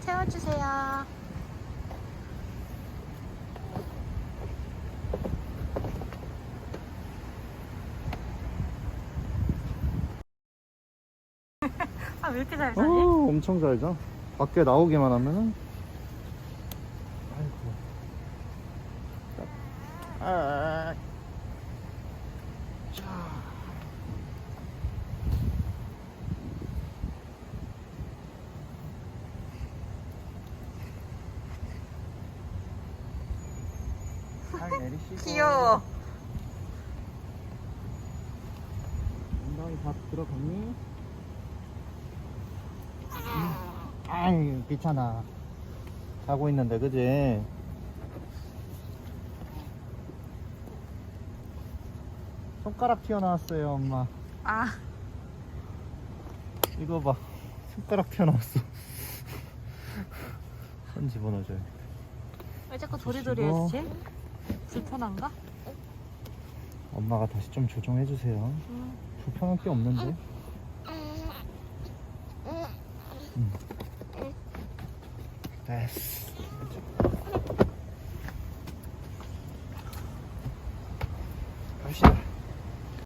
채워주세요. 아, 왜 이렇게 잘 어, 사니? 엄청 잘죠. 밖에 나오기만 하면은. 아이고. 아. 내리시고. 귀여워. 엉덩이 다 들어갔니? 아이 귀찮아 자고 있는데 그지? 손가락 튀어나왔어요 엄마 아, 이거 봐 손가락 튀어나왔어 손 집어넣어줘요 왜 자꾸 도리도리. 해주지? 불편한가? 엄마가 다시 좀 조정해 주세요 음. 불편할 게 없는데 음. 됐어 갑시다